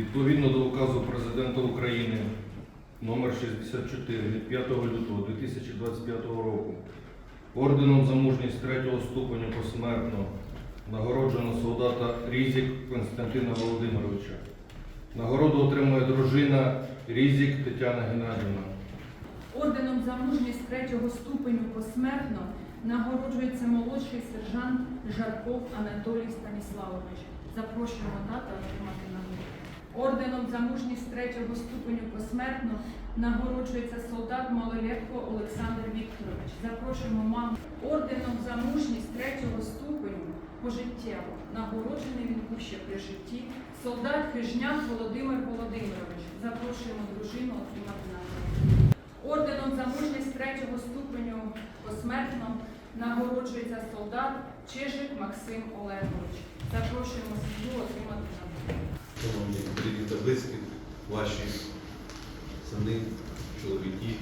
Відповідно до указу Президента України номер 64 від 5 лютого 2025 року орденом за мужність третього ступеня посмертно нагороджено солдата Різік Константина Володимировича. Нагороду отримує дружина Різік Тетяна Геннадівна. Орденом за мужність третього ступеню посмертно нагороджується молодший сержант Жарков Анатолій Станіславович. Запрошуємо тата отримати нагороду. Орденом за мужність третього ступеню посмертно нагороджується солдат Малолетко Олександр Вікторович. Запрошуємо маму. Орденом за мужність третього ступеню пожиттєво нагороджений він був ще при житті. Солдат Хижняк Володимир Володимирович. Запрошуємо дружину отримати нагороду. Орденом за мужність третього ступеню посмертно нагороджується солдат Чижик Максим Олегович. Запрошуємо сім'ю отримати нагороду. Ваші сини, чоловіки,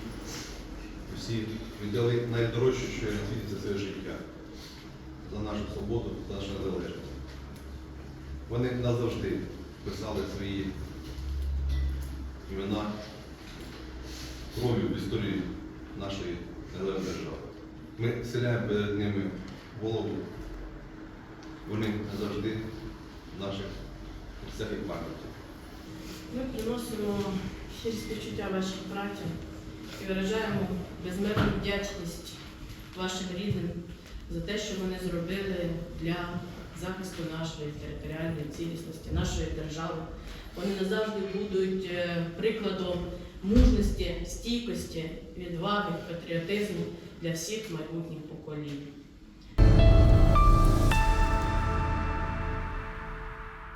всі віддали найдорожче, що є на світі це своє життя за нашу свободу, за нашу незалежність. Вони назавжди писали свої імена кров'ю в історії нашої незалежної держави. Ми селяємо перед ними голову. Вони назавжди наших всяких пам'яті. Ми приносимо щирі співчуття вашим братям і виражаємо безмежну вдячність вашим рідним за те, що вони зробили для захисту нашої територіальної цілісності, нашої держави. Вони назавжди будуть е, прикладом мужності, стійкості, відваги, патріотизму для всіх майбутніх поколінь.